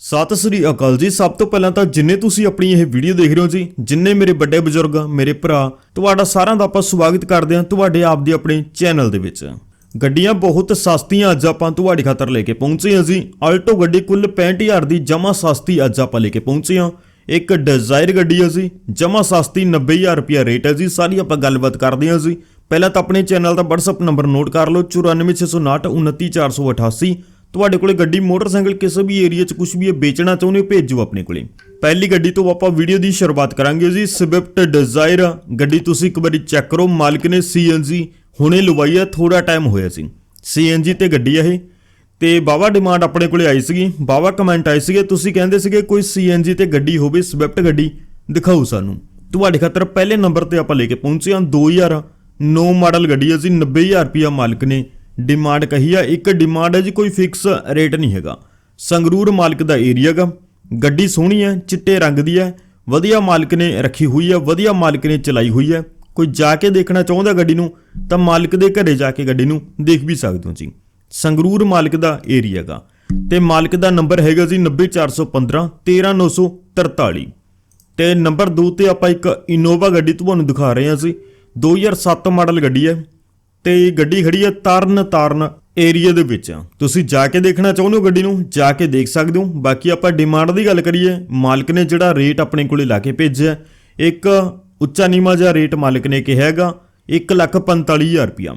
ਸਤਿ ਸ੍ਰੀ ਅਕਾਲ ਜੀ। ਸਭ ਤੋਂ ਪਹਿਲਾਂ ਤਾਂ ਜਿੰਨੇ ਤੁਸੀਂ ਆਪਣੀ ਇਹ ਵੀਡੀਓ ਦੇਖ ਰਹੇ ਹੋ ਜੀ, ਜਿੰਨੇ ਮੇਰੇ ਵੱਡੇ ਬਜ਼ੁਰਗ, ਮੇਰੇ ਭਰਾ, ਤੁਹਾਡਾ ਸਾਰਿਆਂ ਦਾ ਆਪਾਂ ਸਵਾਗਤ ਕਰਦੇ ਹਾਂ ਤੁਹਾਡੇ ਆਪ ਦੇ ਆਪਣੇ ਚੈਨਲ ਦੇ ਵਿੱਚ। ਗੱਡੀਆਂ ਬਹੁਤ ਸਸਤੀਆਂ ਅੱਜ ਆਪਾਂ ਤੁਹਾਡੇ ਖਾਤਰ ਲੈ ਕੇ ਪਹੁੰਚੇ ਹਾਂ ਜੀ। ਆਲਟੋ ਗੱਡੀ ਕੁੱਲ 65000 ਦੀ ਜਮਾ ਸਸਤੀ ਅੱਜ ਆਪਾਂ ਲੈ ਕੇ ਪਹੁੰਚੇ ਹਾਂ। ਇੱਕ ਡਿਜ਼ਾਇਰ ਗੱਡੀ ਹੈ ਜੀ ਜਮਾ ਸਸਤੀ 90000 ਰੁਪਿਆ ਰੇਟ ਹੈ ਜੀ, ਸਾਰੀ ਆਪਾਂ ਗੱਲਬਾਤ ਕਰਦੇ ਹਾਂ ਜੀ। ਪਹਿਲਾਂ ਤਾਂ ਆਪਣੇ ਚੈਨਲ ਦਾ WhatsApp ਨੰਬਰ ਨੋਟ ਕਰ ਲਓ 94659 29488 ਤੁਹਾਡੇ ਕੋਲੇ ਗੱਡੀ, ਮੋਟਰਸਾਈਕਲ, ਕਿਸੇ ਵੀ ਏਰੀਆ 'ਚ ਕੁਝ ਵੀ ਇਹ ਵੇਚਣਾ ਚਾਹੁੰਦੇ ਹੋ, ਭੇਜੋ ਆਪਣੇ ਕੋਲੇ। ਪਹਿਲੀ ਗੱਡੀ ਤੋਂ ਆਪਾਂ ਵੀਡੀਓ ਦੀ ਸ਼ੁਰੂਆਤ ਕਰਾਂਗੇ ਜੀ। ਸਵਿਫਟ ਡਿਜ਼ਾਇਰ ਗੱਡੀ ਤੁਸੀਂ ਇੱਕ ਵਾਰੀ ਚੈੱਕ ਕਰੋ। ਮਾਲਕ ਨੇ ਸੀਐਨਜੀ ਹੁਣੇ ਲਵਾਈ ਆ ਥੋੜਾ ਟਾਈਮ ਹੋਇਆ ਸੀ। ਸੀਐਨਜੀ ਤੇ ਗੱਡੀ ਆ ਇਹ। ਤੇ ਬਾਵਾ ਡਿਮਾਂਡ ਆਪਣੇ ਕੋਲੇ ਆਈ ਸੀਗੀ। ਬਾਵਾ ਕਮੈਂਟ ਆਏ ਸੀਗੇ, ਤੁਸੀਂ ਕਹਿੰਦੇ ਸੀਗੇ ਕੋਈ ਸੀਐਨਜੀ ਤੇ ਗੱਡੀ ਹੋਵੇ ਸਵਿਫਟ ਗੱਡੀ, ਦਿਖਾਓ ਸਾਨੂੰ। ਤੁਹਾਡੇ ਖਾਤਰ ਪਹਿਲੇ ਨੰਬਰ ਤੇ ਆਪਾਂ ਲੈ ਕੇ ਪਹੁੰਚੇ ਹਾਂ। 2009 ਮਾਡਲ ਗੱਡੀ ਹੈ ਜੀ 90000 ਰੁਪਿਆ ਮਾਲਕ ਨੇ ਡਿਮਾਂਡ ਕਹੀ ਆ, ਇੱਕ ਡਿਮਾਂਡ ਹੈ ਜੀ, ਕੋਈ ਫਿਕਸ ਰੇਟ ਨਹੀਂ ਹੈਗਾ। ਸੰਗਰੂਰ ਮਾਲਕ ਦਾ ਏਰੀਆ ਗਾ। ਗੱਡੀ ਸੋਹਣੀ ਹੈ, ਚਿੱਟੇ ਰੰਗ ਦੀ ਹੈ। ਵਧੀਆ ਮਾਲਕ ਨੇ ਰੱਖੀ ਹੋਈ ਹੈ, ਵਧੀਆ ਮਾਲਕ ਨੇ ਚਲਾਈ ਹੋਈ ਹੈ। ਕੋਈ ਜਾ ਕੇ ਦੇਖਣਾ ਚਾਹੁੰਦਾ ਗੱਡੀ ਨੂੰ, ਤਾਂ ਮਾਲਕ ਦੇ ਘਰੇ ਜਾ ਕੇ ਗੱਡੀ ਨੂੰ ਦੇਖ ਵੀ ਸਕਦੇ ਹੋ ਜੀ। ਸੰਗਰੂਰ ਮਾਲਕ ਦਾ ਏਰੀਆ ਗਾ। ਤੇ ਮਾਲਕ ਦਾ ਨੰਬਰ ਹੈਗਾ ਜੀ 90415 13943 ਤੇ ਨੰਬਰ 2 ਤੇ ਆਪਾਂ ਇੱਕ ਇਨੋਵਾ ਗੱਡੀ ਤੁਹਾਨੂੰ ਦਿਖਾ ਰਹੇ ਹਾਂ ਜੀ। 2007 ਮਾਡਲ ਗੱਡੀ ਹੈ। ਤੇ ਗੱਡੀ ਖੜੀ ਹੈ ਤਰਨ ਤਾਰਨ ਏਰੀਆ ਦੇ ਵਿੱਚ। ਤੁਸੀਂ ਜਾ ਕੇ ਦੇਖਣਾ ਚਾਹੁੰਦੇ ਹੋ ਗੱਡੀ ਨੂੰ? ਜਾ ਕੇ ਦੇਖ ਸਕਦੇ ਹੋ। ਬਾਕੀ ਆਪਾਂ ਡਿਮਾਂਡ ਦੀ ਗੱਲ ਕਰੀਏ, ਮਾਲਕ ਨੇ ਜਿਹੜਾ ਰੇਟ ਆਪਣੇ ਕੋਲੇ ਲਾ ਕੇ ਭੇਜਿਆ ਇੱਕ ਉੱਚਾ ਨੀਮਾ ਜਿਹਾ ਰੇਟ ਮਾਲਕ ਨੇ ਕਿਹਾ ਹੈਗਾ 145000 ਰੁਪਇਆ।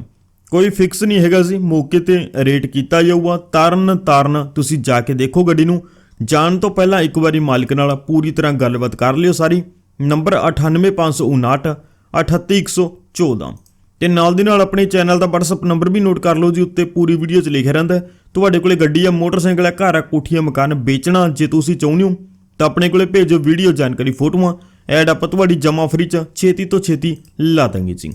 ਕੋਈ ਫਿਕਸ ਨਹੀਂ ਹੈਗਾ ਜੀ, ਮੌਕੇ ਤੇ ਰੇਟ ਕੀਤਾ ਜਾਊਗਾ। ਤਰਨ ਤਾਰਨ ਤੁਸੀਂ ਜਾ ਕੇ ਦੇਖੋ ਗੱਡੀ ਨੂੰ। ਜਾਣ ਤੋਂ ਪਹਿਲਾਂ ਇੱਕ ਵਾਰੀ ਮਾਲਕ ਨਾਲ ਪੂਰੀ ਤਰ੍ਹਾਂ ਗੱਲਬਾਤ ਕਰ ਲਿਓ ਸਾਰੀ। ਨੰਬਰ 98559 38114 ਤੇ ਨਾਲ ਦੀ ਨਾਲ ਆਪਣੇ ਚੈਨਲ ਦਾ WhatsApp ਨੰਬਰ ਵੀ ਨੋਟ ਕਰ ਲਓ ਜੀ, ਉੱਤੇ ਪੂਰੀ ਵੀਡੀਓ 'ਚ ਲਿਖਿਆ ਰਹਿੰਦਾ ਤੁਹਾਡੇ ਕੋਲੇ ਗੱਡੀ ਆ ਮੋਟਰਸਾਈਕਲ ਆ ਘਰ ਆ ਕੋਠੀ ਆ ਮਕਾਨ ਵੇਚਣਾ ਜੇ ਤੁਸੀਂ ਚਾਹੁੰਦੇ ਹੋ, ਤਾਂ ਆਪਣੇ ਕੋਲੇ ਭੇਜੋ ਵੀਡੀਓ ਜਾਣਕਾਰੀ ਫੋਟੋਆਂ। ਐਡ ਆਪਾਂ ਤੁਹਾਡੀ ਜਮਾ ਫਰੀ 'ਚ ਛੇਤੀ ਤੋਂ ਛੇਤੀ ਲਾ ਦਾਂਗੇ ਜੀ।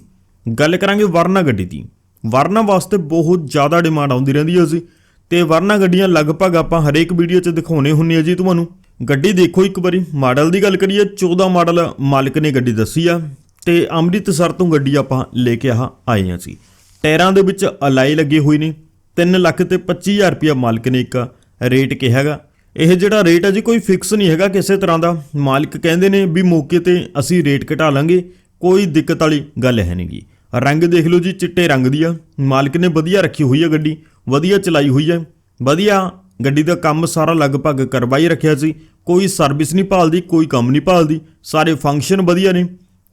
ਗੱਲ ਕਰਾਂਗੇ ਵਰਨਾ ਗੱਡੀ ਦੀ। ਵਰਨਾ ਵਾਸਤੇ ਬਹੁਤ ਜ਼ਿਆਦਾ ਡਿਮਾਂਡ ਆਉਂਦੀ ਰਹਿੰਦੀ ਹੈ ਜੀ। ਤੇ ਵਰਨਾ ਗੱਡੀਆਂ ਲਗਭਗ ਆਪਾਂ ਹਰੇਕ ਵੀਡੀਓ 'ਚ ਦਿਖਾਉਣੇ ਹੁੰਨੇ ਆ ਜੀ ਤੁਹਾਨੂੰ। ਗੱਡੀ ਦੇਖੋ ਇੱਕ ਵਾਰੀ, ਮਾਡਲ ਦੀ ਗੱਲ ਕਰੀਏ 14 ਮਾਡਲ ਮਾਲਕ ਨੇ ਗੱਡੀ ਦੱਸੀ ਆ। ਤੇ ਅੰਮ੍ਰਿਤਸਰ ਤੋਂ ਗੱਡੀ ਆਪਾਂ ਲੈ ਕੇ ਆ ਆਏ ਆ ਜੀ ਟਾਇਰਾਂ ਦੇ ਵਿੱਚ ਅਲਾਈ ਲੱਗੇ ਹੋਏ ਨੇ। 3 ਲੱਖ ਤੇ 25000 ਰੁਪਇਆ ਮਾਲਕ ਨੇ ਇੱਕ ਰੇਟ ਕਿਹਾ ਹੈਗਾ। ਇਹ ਜਿਹੜਾ ਰੇਟ ਹੈ ਜੀ, ਕੋਈ ਫਿਕਸ ਨਹੀਂ ਹੈਗਾ ਕਿਸੇ ਤਰ੍ਹਾਂ ਦਾ। ਮਾਲਕ ਕਹਿੰਦੇ ਨੇ ਵੀ ਮੌਕੇ ਤੇ ਅਸੀਂ ਰੇਟ ਘਟਾ ਲਾਂਗੇ। ਕੋਈ ਦਿੱਕਤ ਵਾਲੀ ਗੱਲ ਹੈ ਨਹੀਂਗੀ ਰੰਗ ਦੇਖ ਲਓ ਜੀ, ਚਿੱਟੇ ਰੰਗ ਦੀ ਆ। ਮਾਲਕ ਨੇ ਵਧੀਆ ਰੱਖੀ ਹੋਈ ਹੈ ਗੱਡੀ। ਵਧੀਆ ਚਲਾਈ ਹੋਈ ਹੈ ਵਧੀਆ ਗੱਡੀ ਦਾ ਕੰਮ ਸਾਰਾ ਲਗਭਗ ਕਰਵਾਈ ਰੱਖਿਆ ਸੀ। ਕੋਈ ਸਰਵਿਸ ਨਹੀਂ ਭਾਲਦੀ, ਕੋਈ ਕੰਮ ਨਹੀਂ ਭਾਲਦੀ। ਸਾਰੇ ਫੰਕਸ਼ਨ ਵਧੀਆ ਨੇ।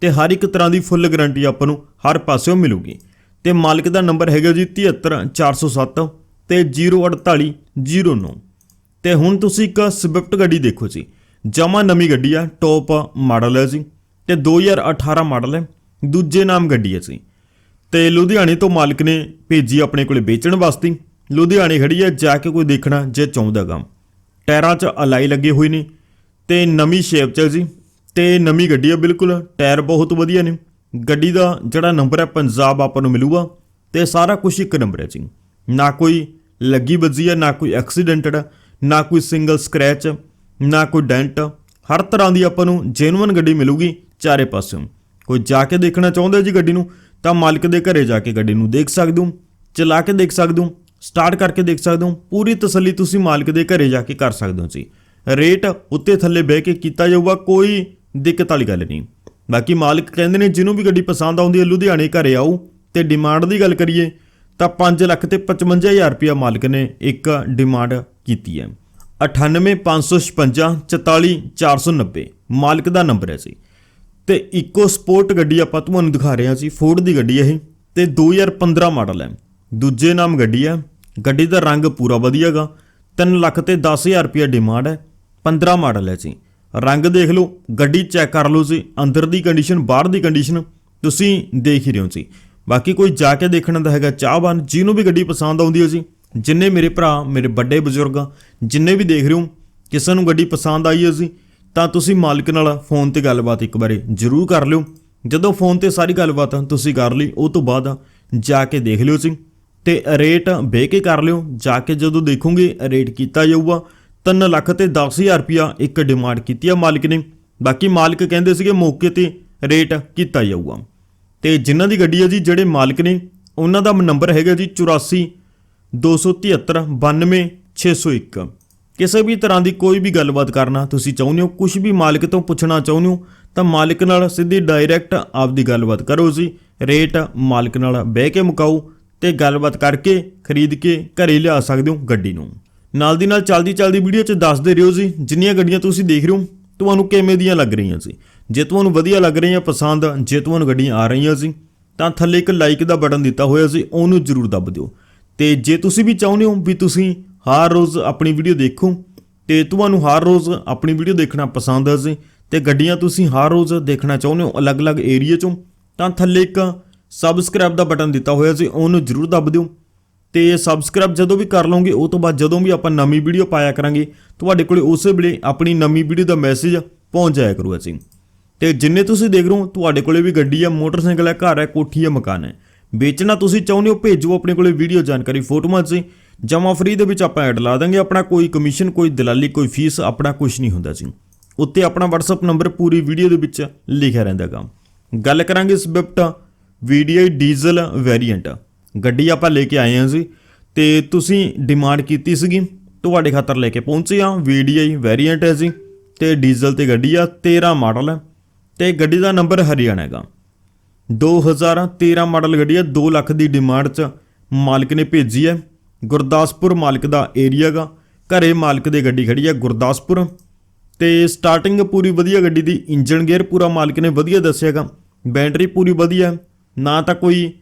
ਤੇ ਹਰ ਇੱਕ ਤਰ੍ਹਾਂ ਦੀ ਫੁੱਲ ਗਾਰੰਟੀ ਆਪਾਂ ਨੂੰ ਹਰ ਪਾਸਿਓਂ ਮਿਲੂਗੀ। ਤੇ ਮਾਲਕ ਦਾ ਨੰਬਰ ਹੈਗਾ ਜੀ 73407 ਤੇ 04809 ਤੇ ਹੁਣ ਤੁਸੀਂ ਇੱਕ ਸਵਿਫਟ ਗੱਡੀ ਦੇਖੋ ਜੀ। ਜਮਾ ਨਵੀਂ ਗੱਡੀ ਆ, ਟੌਪ ਮਾਡਲ ਹੈ ਜੀ। ਤੇ 2018 ਮਾਡਲ ਹੈ, ਦੂਜੇ ਨਾਮ ਗੱਡੀ ਹੈ ਜੀ। ਤੇ ਲੁਧਿਆਣੇ ਤੋਂ ਮਾਲਕ ਨੇ ਭੇਜੀ ਆਪਣੇ ਕੋਲੇ ਵੇਚਣ ਵਾਸਤੇ। ਲੁਧਿਆਣੇ ਖੜੀ ਹੈ, ਜਾ ਕੇ ਕੋਈ ਦੇਖਣਾ ਜੇ ਚਾਹੁੰਦਾ ਗਾ ਟਾਇਰਾਂ 'ਚ ਅਲਾਈ ਲੱਗੇ ਹੋਏ ਨੇ। ਤੇ ਨਵੀਂ ਸ਼ੇਪ 'ਚ ਜੀ। ਤੇ ਨਵੀਂ ਗੱਡੀ ਆ, ਬਿਲਕੁਲ। ਟਾਇਰ ਬਹੁਤ ਵਧੀਆ ਨੇ। ਗੱਡੀ ਦਾ ਜਿਹੜਾ ਨੰਬਰ ਹੈ, ਪੰਜਾਬ ਆਪਾਂ ਨੂੰ ਮਿਲੂਗਾ। ਤੇ ਸਾਰਾ ਕੁਝ ਇੱਕ ਨੰਬਰ ਹੈ ਜੀ। ਨਾ ਕੋਈ ਲੱਗੀ ਵੱਜੀ ਹੈ ਨਾ ਕੋਈ ਐਕਸੀਡੈਂਟਡ ਨਾ ਕੋਈ ਸਿੰਗਲ ਸਕ੍ਰੈਚ, ਨਾ ਕੋਈ ਡੈਂਟ। ਹਰ ਤਰ੍ਹਾਂ ਦੀ ਆਪਾਂ ਨੂੰ ਜੈਨੂਇਨ ਗੱਡੀ ਮਿਲੂਗੀ ਚਾਰੇ ਪਾਸਿਓਂ। ਕੋਈ ਜਾ ਕੇ ਦੇਖਣਾ ਚਾਹੁੰਦਾ ਜੀ ਗੱਡੀ ਨੂੰ, ਤਾਂ ਮਾਲਕ ਦੇ ਘਰੇ ਜਾ ਕੇ ਗੱਡੀ ਨੂੰ ਦੇਖ ਸਕਦੇ ਹੋ, ਚਲਾ ਕੇ ਦੇਖ ਸਕਦੇ ਹੋ, ਸਟਾਰਟ ਕਰਕੇ ਦੇਖ ਸਕਦੇ ਹੋ, ਪੂਰੀ ਤਸੱਲੀ ਤੁਸੀਂ ਮਾਲਕ ਦੇ ਘਰੇ ਜਾ ਕੇ ਕਰ ਸਕਦੇ ਹੋ ਜੀ। ਰੇਟ ਉੱਤੇ ਥੱਲੇ ਬਹਿ ਕੇ ਕੀਤਾ ਜਾਊਗਾ, ਕੋਈ ਦਿੱਕਤ ਵਾਲੀ ਗੱਲ ਨਹੀਂ। ਬਾਕੀ ਮਾਲਕ ਕਹਿੰਦੇ ਨੇ, ਜਿਹਨੂੰ ਵੀ ਗੱਡੀ ਪਸੰਦ ਆਉਂਦੀ ਹੈ, ਲੁਧਿਆਣੇ ਘਰੇ ਆਓ ਤੇ ਡਿਮਾਂਡ ਦੀ ਗੱਲ ਕਰੀਏ, ਤਾਂ 5 ਲੱਖ ਤੇ 55000 ਰੁਪਇਆ ਮਾਲਕ ਨੇ ਇੱਕ ਡਿਮਾਂਡ ਕੀਤੀ ਹੈ। 9856 44490 ਮਾਲਕ ਦਾ ਨੰਬਰ ਹੈ ਜੀ। ਤੇ ਇਕੋ ਸਪੋਰਟ ਗੱਡੀ ਆਪਾਂ ਤੁਹਾਨੂੰ ਦਿਖਾ ਰਹੇ ਹਾਂ ਜੀ ਫੋਰਡ ਦੀ ਗੱਡੀ ਹੈ ਇਹ, ਤੇ 2015 ਮਾਡਲ ਹੈ। ਦੂਜੇ ਨਾਮ ਗੱਡੀ ਹੈ, ਗੱਡੀ ਦਾ ਰੰਗ ਪੂਰਾ ਵਧੀਆਗਾ 3 ਲੱਖ ਤੇ 10000 ਰੁਪਏ ਡਿਮਾਂਡ ਹੈ 15 ਮਾਡਲ ਹੈ ਜੀ। ਰੰਗ ਦੇਖ ਲਓ ਗੱਡੀ ਚੈੱਕ ਕਰ ਲਓ ਸੀ ਅੰਦਰ ਦੀ ਕੰਡੀਸ਼ਨ ਬਾਹਰ ਦੀ ਕੰਡੀਸ਼ਨ ਤੁਸੀਂ ਦੇਖ ਹੀ ਰਹੇ ਹੋ ਜੀ। ਬਾਕੀ ਕੋਈ ਜਾ ਕੇ ਦੇਖਣ ਦਾ ਹੈਗਾ ਚਾਹਵਾਨ ਜਿਹਨੂੰ ਵੀ ਗੱਡੀ ਪਸੰਦ ਆਉਂਦੀ ਹੈ ਜੀ ਜਿੰਨੇ ਮੇਰੇ ਭਰਾ ਮੇਰੇ ਵੱਡੇ ਬਜ਼ੁਰਗ ਆ, ਜਿੰਨੇ ਵੀ ਦੇਖ ਰਹੇ ਹੋ ਕਿਸੇ ਨੂੰ ਗੱਡੀ ਪਸੰਦ ਆਈ ਹੈ ਜੀ ਤਾਂ ਤੁਸੀਂ ਮਾਲਕ ਨਾਲ ਫੋਨ ਤੇ ਗੱਲਬਾਤ ਇੱਕ ਵਾਰੀ ਜ਼ਰੂਰ ਕਰ ਲਿਓ। ਜਦੋਂ ਫੋਨ ਤੇ ਸਾਰੀ ਗੱਲਬਾਤ ਤੁਸੀਂ ਕਰ ਲਈ ਉਹ ਤੋਂ ਬਾਅਦ ਜਾ ਕੇ ਦੇਖ ਲਿਓ ਜੀ ਤੇ ਰੇਟ ਬਹਿ ਕੇ ਕਰ ਲਿਓ। ਜਾ ਕੇ ਜਦੋਂ ਦੇਖੋਗੇ ਰੇਟ ਕੀਤਾ ਜਾਊਗਾ 3 ਲੱਖ ਤੇ 10000 ਰੁਪਿਆ ਇੱਕ ਡਿਮਾਂਡ ਕੀਤੀ ਆ ਮਾਲਕ ਨੇ। ਬਾਕੀ ਮਾਲਕ ਕਹਿੰਦੇ ਸੀਗੇ ਮੌਕੇ ਤੇ ਰੇਟ ਕੀਤਾ ਜਾਊਗਾ। ਤੇ ਜਿਨ੍ਹਾਂ ਦੀ ਗੱਡੀ ਹੈ ਜੀ, ਜਿਹੜੇ ਮਾਲਕ ਨੇ, ਉਹਨਾਂ ਦਾ ਨੰਬਰ ਹੈਗਾ ਜੀ 84 273 92601 ਕਿਸੇ ਵੀ ਤਰ੍ਹਾਂ ਦੀ ਕੋਈ ਵੀ ਗੱਲਬਾਤ ਕਰਨਾ ਤੁਸੀਂ ਚਾਹੁੰਦੇ ਹੋ ਕੁਝ ਵੀ ਮਾਲਕ ਤੋਂ ਪੁੱਛਣਾ ਚਾਹੁੰਦੇ ਹੋ, ਤਾਂ ਮਾਲਕ ਨਾਲ ਸਿੱਧੀ ਡਾਇਰੈਕਟ ਆਪਦੀ ਗੱਲਬਾਤ ਕਰੋ ਜੀ। ਰੇਟ ਮਾਲਕ ਨਾਲ ਬਹਿ ਕੇ ਮੁਕਾਓ ਤੇ ਗੱਲਬਾਤ ਕਰਕੇ ਖਰੀਦ ਕੇ ਘਰੇ ਲਿਆ ਸਕਦੇ ਹੋ ਗੱਡੀ ਨੂੰ। ਨਾਲ ਦੀ ਨਾਲ ਚੱਲਦੀ ਚੱਲਦੀ ਵੀਡੀਓ 'ਚ ਦੱਸਦੇ ਰਹੋ ਜੀ, ਜਿੰਨੀਆਂ ਗੱਡੀਆਂ ਤੁਸੀਂ ਦੇਖ ਰਹੇ ਹੋ, ਤੁਹਾਨੂੰ ਕਿਵੇਂ ਦੀਆਂ ਲੱਗ ਰਹੀਆਂ ਸੀ ਜੇ ਤੁਹਾਨੂੰ ਵਧੀਆ ਲੱਗ ਰਹੀਆਂ, ਪਸੰਦ, ਜੇ ਤੁਹਾਨੂੰ ਗੱਡੀਆਂ ਆ ਰਹੀਆਂ ਸੀ ਤਾਂ ਥੱਲੇ ਇੱਕ ਲਾਈਕ ਦਾ ਬਟਨ ਦਿੱਤਾ ਹੋਇਆ ਸੀ ਉਹਨੂੰ ਜ਼ਰੂਰ ਦੱਬ ਦਿਓ। ਤੇ ਜੇ ਤੁਸੀਂ ਵੀ ਚਾਹੁੰਦੇ ਹੋ ਵੀ ਤੁਸੀਂ ਹਰ ਰੋਜ਼ ਆਪਣੀ ਵੀਡੀਓ ਦੇਖੋ, ਤੇ ਤੁਹਾਨੂੰ ਹਰ ਰੋਜ਼ ਆਪਣੀ ਵੀਡੀਓ ਦੇਖਣਾ ਪਸੰਦ ਹੈ ਜੀ, ਤੇ ਗੱਡੀਆਂ ਤੁਸੀਂ ਹਰ ਰੋਜ਼ ਦੇਖਣਾ ਚਾਹੁੰਦੇ ਹੋ ਅਲੱਗ-ਅਲੱਗ ਏਰੀਆ 'ਚੋਂ, ਤਾਂ ਥੱਲੇ ਇੱਕ ਸਬਸਕ੍ਰਾਈਬ ਦਾ ਬਟਨ ਦਿੱਤਾ ਹੋਇਆ ਸੀ ਉਹਨੂੰ ਜ਼ਰੂਰ ਦੱਬ ਦਿਓ। ਤੇ ਸਬਸਕ੍ਰਾਈਬ ਜਦੋਂ ਵੀ ਕਰ ਲਓਗੇ, ਉਹ ਤੋਂ ਬਾਅਦ ਜਦੋਂ ਵੀ ਆਪਾਂ ਨਵੀਂ ਵੀਡੀਓ ਪਾਇਆ ਕਰਾਂਗੇ, ਤੁਹਾਡੇ ਕੋਲੇ ਉਸੇ ਵੇਲੇ ਆਪਣੀ ਨਵੀਂ ਵੀਡੀਓ ਦਾ ਮੈਸੇਜ ਪਹੁੰਚ ਜਾਇਆ ਕਰੂਗਾ ਜੀ ਤੇ ਜਿੰਨੇ ਤੁਸੀਂ ਦੇਖ ਰਹੇ ਹੋ, ਤੁਹਾਡੇ ਕੋਲੇ ਵੀ ਗੱਡੀ ਆ, ਮੋਟਰਸਾਈਕਲ ਹੈ ਘਰ ਹੈ ਕੋਠੀ ਹੈ ਮਕਾਨ ਹੈ ਵੇਚਣਾ ਤੁਸੀਂ ਚਾਹੁੰਦੇ ਹੋ, ਭੇਜੋ ਆਪਣੇ ਕੋਲੇ ਵੀਡੀਓ ਜਾਣਕਾਰੀ ਫੋਟੋਆਂ 'ਚ। ਜਮਾ ਫਰੀ ਦੇ ਵਿੱਚ ਆਪਾਂ ਐਡ ਲਾ ਦਾਂਗੇ, ਆਪਣਾ ਕੋਈ ਕਮਿਸ਼ਨ ਕੋਈ ਦਲਾਲੀ, ਕੋਈ ਫੀਸ ਆਪਣਾ ਕੁਝ ਨਹੀਂ ਹੁੰਦਾ ਜੀ। ਉੱਤੇ ਆਪਣਾ WhatsApp ਨੰਬਰ ਪੂਰੀ ਵੀਡੀਓ ਦੇ ਵਿੱਚ ਲਿਖਿਆ ਰਹਿੰਦਾਗਾ ਗੱਲ ਕਰਾਂਗੇ ਸਵਿਫਟ VDI ਡੀਜ਼ਲ ਵੇਰੀਐਂਟ ਗੱਡੀ ਆਪਾਂ ਲੈ ਕੇ ਆਏ ਹਾਂ ਜੀ। ਤੇ ਤੁਸੀਂ ਡਿਮਾਂਡ ਕੀਤੀ ਸੀਗੀ, ਤੁਹਾਡੇ ਖਾਤਰ ਲੈ ਕੇ ਪਹੁੰਚੇ ਆ VDI ਵੇਰੀਐਂਟ ਹੈ ਜੀ। ਤੇ ਡੀਜ਼ਲ ਤੇ ਗੱਡੀ ਆ 13 ਮਾਡਲ ਹੈ। ਤੇ ਗੱਡੀ ਦਾ ਨੰਬਰ ਹਰਿਆਣਾ ਹੈਗਾ। 2013 ਮਾਡਲ ਗੱਡੀ ਹੈ 2 ਲੱਖ ਦੀ ਡਿਮਾਂਡ 'ਚ ਮਾਲਕ ਨੇ ਭੇਜੀ ਹੈ। ਗੁਰਦਾਸਪੁਰ ਮਾਲਕ ਦਾ ਏਰੀਆ ਗਾ ਘਰੇ ਮਾਲਕ ਦੇ ਗੱਡੀ ਖੜੀ ਹੈ ਗੁਰਦਾਸਪੁਰ। ਤੇ ਸਟਾਰਟਿੰਗ ਪੂਰੀ ਵਧੀਆ ਗੱਡੀ ਦੀ ਇੰਜਨ ਗੇਅਰ ਪੂਰਾ ਮਾਲਕ ਨੇ ਵਧੀਆ ਦੱਸਿਆਗਾ ਬੈਟਰੀ ਪੂਰੀ ਵਧੀਆ ਨਾ ਤਾਂ ਕੋਈ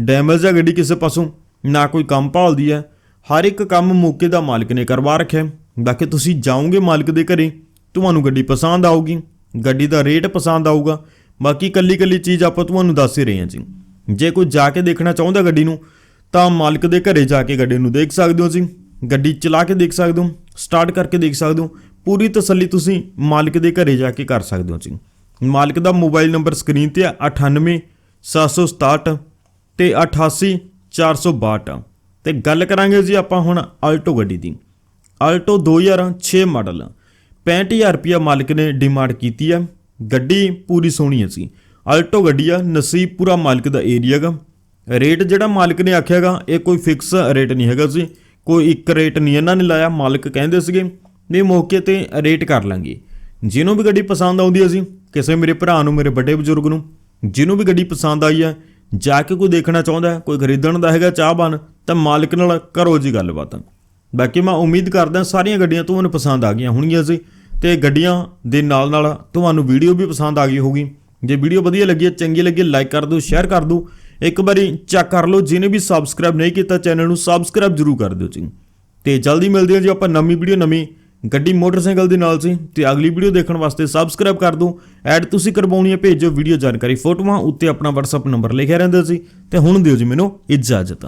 ਡੈਮੇਜ ਹੈ ਗੱਡੀ ਕਿਸੇ ਪਾਸੋਂ, ਨਾ ਕੋਈ ਕੰਮ ਭਾਲਦੀ ਹੈ ਹਰ ਇੱਕ ਕੰਮ ਮੌਕੇ ਦਾ ਮਾਲਕ ਨੇ ਕਰਵਾ ਰੱਖਿਆ। ਬਾਕੀ ਤੁਸੀਂ ਜਾਓਗੇ ਮਾਲਕ ਦੇ ਘਰੇ, ਤੁਹਾਨੂੰ ਗੱਡੀ ਪਸੰਦ ਆਊਗੀ, ਗੱਡੀ ਦਾ ਰੇਟ ਪਸੰਦ ਆਊਗਾ। ਬਾਕੀ ਕੱਲੀ ਕੱਲੀ ਚੀਜ਼ ਆਪਾਂ ਤੁਹਾਨੂੰ ਦੱਸ ਹੀ ਰਹੇ ਹਾਂ ਜੀ। ਜੇ ਕੋਈ ਜਾ ਕੇ ਦੇਖਣਾ ਚਾਹੁੰਦਾ ਗੱਡੀ ਨੂੰ, ਤਾਂ ਮਾਲਕ ਦੇ ਘਰੇ ਜਾ ਕੇ ਗੱਡੀ ਨੂੰ ਦੇਖ ਸਕਦੇ ਹੋ ਜੀ। ਗੱਡੀ ਚਲਾ ਕੇ ਦੇਖ ਸਕਦੇ ਹੋ, ਸਟਾਰਟ ਕਰਕੇ ਦੇਖ ਸਕਦੇ ਹੋ। ਪੂਰੀ ਤਸੱਲੀ ਤੁਸੀਂ ਮਾਲਕ ਦੇ ਘਰੇ ਜਾ ਕੇ ਕਰ ਸਕਦੇ ਹੋ ਜੀ। ਮਾਲਕ ਦਾ ਮੋਬਾਈਲ ਨੰਬਰ ਸਕਰੀਨ ਤੇ ਹੈ 98 767 ਤੇ 88 462 ਤੇ ਗੱਲ ਕਰਾਂਗੇ ਜੀ ਆਪਾਂ ਹੁਣ ਆਲਟੋ ਗੱਡੀ ਦੀ। Alto 2006 model. 65000 ਰੁਪਿਆ ਮਾਲਕ ਨੇ ਡਿਮਾਂਡ ਕੀਤੀ ਆ। ਗੱਡੀ ਪੂਰੀ ਸੋਹਣੀ ਹੈ ਸੀ ਆਲਟੋ ਗੱਡੀ ਆ, ਨਸੀਬਪੁਰਾ ਮਾਲਕ ਦਾ ਏਰੀਆ ਗਾ। ਰੇਟ ਜਿਹੜਾ ਮਾਲਕ ਨੇ ਆਖਿਆਗਾ ਇਹ ਕੋਈ ਫਿਕਸ ਰੇਟ ਨਹੀਂ ਹੈਗਾ ਸੀ ਕੋਈ ਇੱਕ ਰੇਟ ਨਹੀਂ ਇਹਨਾਂ ਨੇ ਲਾਇਆ, ਮਾਲਕ ਕਹਿੰਦੇ ਸੀਗੇ, ਵੀ ਮੌਕੇ ਤੇ ਰੇਟ ਕਰ ਲਾਂਗੇ। ਜਿਹਨੂੰ ਵੀ ਗੱਡੀ ਪਸੰਦ ਆਉਂਦੀ ਹੈ ਜੀ, ਕਿਸੇ ਮੇਰੇ ਭਰਾ ਨੂੰ, ਮੇਰੇ ਵੱਡੇ ਬਜ਼ੁਰਗ ਨੂੰ, ਜਿਹਨੂੰ ਵੀ ਗੱਡੀ ਪਸੰਦ ਆਈ ਹੈ ਜਾ ਕੇ ਕੋਈ ਦੇਖਣਾ ਚਾਹੁੰਦਾ ਕੋਈ ਖਰੀਦਣ ਦਾ ਹੈਗਾ ਚਾਹਵਾਨ, ਤਾਂ ਮਾਲਕ ਨਾਲ ਕਰੋ ਜੀ ਗੱਲਬਾਤ। ਬਾਕੀ ਮੈਂ ਉਮੀਦ ਕਰਦਾ ਸਾਰੀਆਂ ਗੱਡੀਆਂ ਤੁਹਾਨੂੰ ਪਸੰਦ ਆ ਗਈਆਂ ਹੋਣਗੀਆਂ ਜੀ, ਤੇ ਗੱਡੀਆਂ ਦੇ ਨਾਲ ਨਾਲ ਤੁਹਾਨੂੰ ਵੀਡੀਓ ਵੀ ਪਸੰਦ ਆ ਗਈ ਹੋਊਗੀ। ਜੇ ਵੀਡੀਓ ਵਧੀਆ ਲੱਗੀ ਚੰਗੀ ਲੱਗੀ ਲਾਈਕ ਕਰ ਦਿਓ ਸ਼ੇਅਰ ਕਰ ਦਿਓ। ਇੱਕ ਵਾਰੀ ਚੈੱਕ ਕਰ ਲਓ, ਜਿਹਨੇ ਵੀ ਸਬਸਕ੍ਰਾਈਬ ਨਹੀਂ ਕੀਤਾ ਚੈਨਲ ਨੂੰ ਸਬਸਕ੍ਰਾਈਬ ਜ਼ਰੂਰ ਕਰ ਦਿਓ ਜੀ। ਤੇ ਜਲਦੀ ਮਿਲਦੇ ਹਾਂ ਜੀ ਆਪਾਂ ਨਵੀਂ ਵੀਡੀਓ, ਨਵੀਂ ਗੱਡੀ ਮੋਟਰਸਾਈਕਲ ਦੇ ਨਾਲ ਸੀ ਤੇ ਅਗਲੀ ਵੀਡੀਓ ਦੇਖਣ ਵਾਸਤੇ ਸਬਸਕ੍ਰਾਈਬ ਕਰ ਦਿਓ। ਐਡ ਤੁਸੀਂ ਕਰਵਾਉਣੀ ਹੈ, ਭੇਜੋ। ਵੀਡੀਓ ਜਾਣਕਾਰੀ, ਫੋਟੋਆਂ ਉੱਤੇ ਆਪਣਾ WhatsApp ਨੰਬਰ ਲਿਖਿਆ ਰਹਿੰਦਾ ਸੀ। ਤੇ ਹੁਣ ਦਿਓ ਜੀ ਮੈਨੂੰ ਇਜਾਜ਼ਤ।